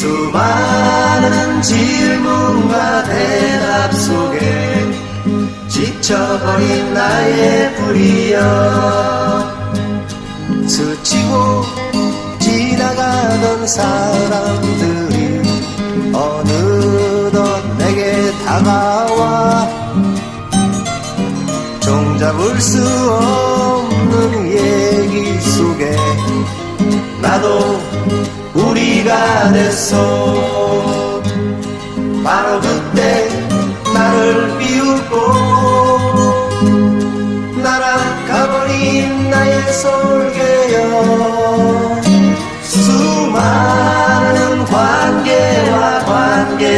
수많은 질문과 대답 속에 지쳐버린 나의 불이여. 스치고 지나가던 사람들이 어느덧 내게 다가와 종잡을 수 없는 예 나도 우리가 됐어. 바로 그때 나를 비웃고 날아가버린 나의 설계.